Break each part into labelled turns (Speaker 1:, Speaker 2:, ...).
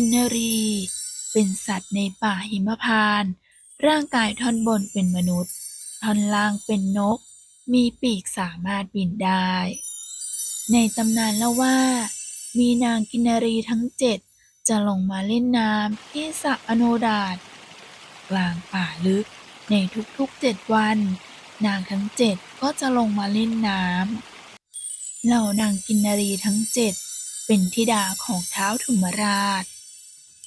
Speaker 1: กินนรี เป็นสัตว์ในป่าหิมพานต์ร่างกายท่อนบนเป็นมนุษย์ ท่อนล่างเป็นนก มีปีกสามารถบินได้ ในตำนานเล่าว่า มีนางกินนรีทั้งเจ็ดจะลงมาเล่นน้ำที่สระอโนดาตกลางป่าลึกในทุกๆเจ็ดวัน นางทั้งเจ็ดก็จะลงมาเล่นน้ำเหล่านางกินนรีทั้งเจ็ดเป็นธิดาของเท้าวธุมราช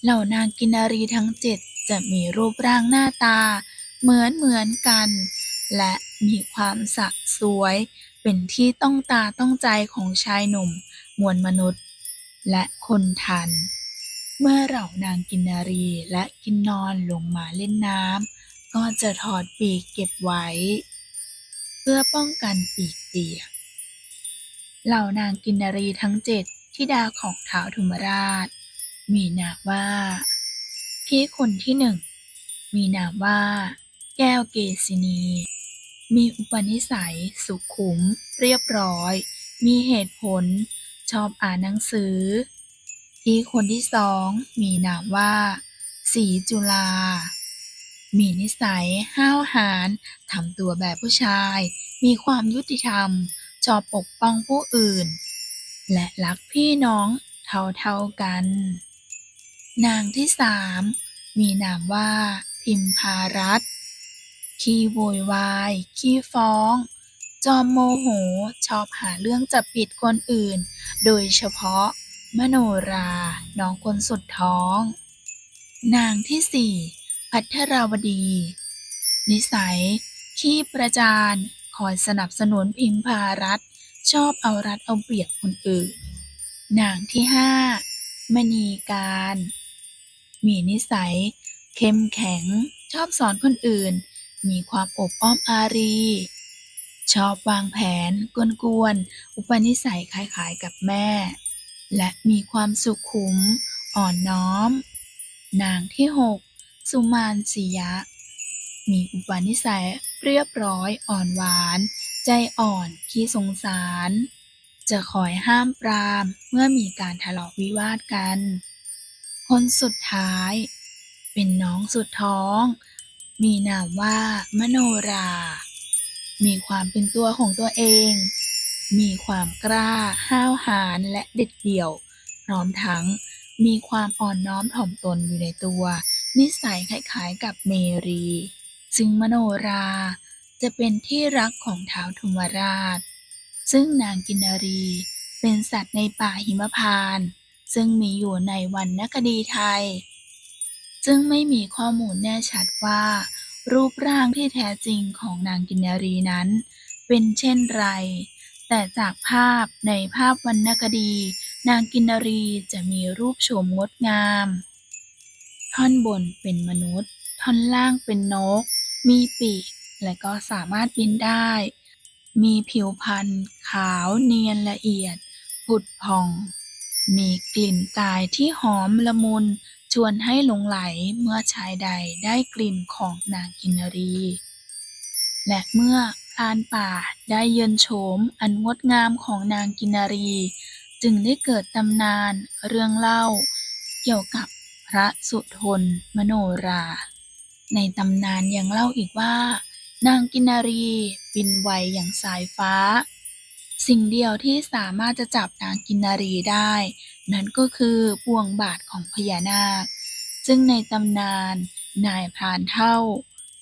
Speaker 1: เหล่านางกินนรีทั้งเจ็ดจะมีรูปร่างหน้าตา เหมือนเหมือนกัน และมีความสะสวย เป็นที่ต้องตาต้องใจของชายหนุ่ม มวลมนุษย์ และคนทัน เมื่อเหล่านางกินารีและกินนอนลงมาเล่นน้ำก็จะถอดปีกเก็บไว้ เพื่อป้องกันปีกเปียกเหล่านางกินารีทั้งเจ็ดธิดาของท้าวธุมราช มีนามว่า พี่คนที่หนึ่ง มีนามว่า แก้วเกษินี มีอุปนิสัยสุขุม เรียบร้อย มีเหตุผล ชอบอ่านหนังสือ พี่คนที่สอง มีนามว่า สีจุลา มีนิสัยห้าวหาญทำตัวแบบผู้ชาย มีความยุติธรรม ชอบปกป้องผู้อื่น และรักพี่น้องเท่าๆกัน นางที่สามมีนามว่า พิมพารัตขี้โวยวาย ขี้ฟ้อง จอมโมโห ชอบหาเรื่องจับผิดคนอื่น โดยเฉพาะ มโนรา น้องคนสุดท้อง นางที่สี่พัทราวดี นิสัย ขี้ประจานคอยสนับสนุนพิมพารัตชอบเอารัดเอาเปรียบคนอื่น นางที่ห้ามณีการ มีนิสัย เข้มแข็ง ชอบสอนคนอื่น มีความอบอ้อมอารี ชอบวางแผน กวนๆ อุปนิสัยคล้ายๆกับแม่ และมีความสุขุม อ่อนน้อม นางที่หกสุมานสียะ มีอุปนิสัยเรียบร้อยอ่อนหวาน ใจอ่อนขี้สงสาร จะคอยห้ามปรามเมื่อมีการทะเลาะวิวาทกัน คนสุดท้าย เป็นน้องสุดท้อง มีนามว่ามโนรา มีความเป็นตัวของตัวเอง มีความกล้าห้าวหาญและเด็ดเดี่ยว พร้อมทั้งมีความอ่อนน้อมถ่อมตนอยู่ในตัว นิสัยคล้ายๆกับเมรี ซึ่งมโนราจะเป็นที่รักของท้าวธุมราช ซึ่งนางกินารีเป็นสัตว์ในป่าหิมพานต์ ซึ่งมีอยู่ในวรรณคดีไทย ซึ่งไม่มีข้อมูลแน่ชัดว่า รูปร่างที่แท้จริงของนางกินารีนั้น เป็นเช่นไร แต่จากภาพในภาพวรรณคดี นางกินารีจะมีรูปโฉมงดงาม ท่อนบนเป็นมนุษย์ ท่อนล่างเป็นนก มีปีกและก็สามารถบินได้ มีผิวพรรณขาวเนียนละเอียด ผุดผ่อง มีกลิ่นกายที่หอมละมุนชวนให้หลงไหลเมื่อชายใดได้กลิ่นของนางกินารี และเมื่อพรานป่าได้เยือนโฉมอันงดงามของนางกินารี จึงได้เกิดตำนานเรื่องเล่า เกี่ยวกับพระสุทนมโนรา ในตำนานยังเล่าอีกว่า นางกินนารีบินไวอย่างสายฟ้า สิ่งเดียวที่สามารถจะจับนางกินนารีได้ นั่นก็คือบ่วงบาทของพญานาค ซึ่งในตำนาน นายพรานเท่า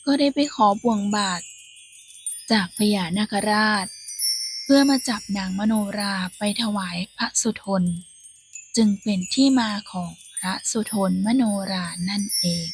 Speaker 1: ก็ได้ไปขอบ่วงบาท จากพญานาคราช เพื่อมาจับนางมโนราไปถวายพระสุทน จึงเป็นที่มาของพระสุทนมโนรานั่นเอง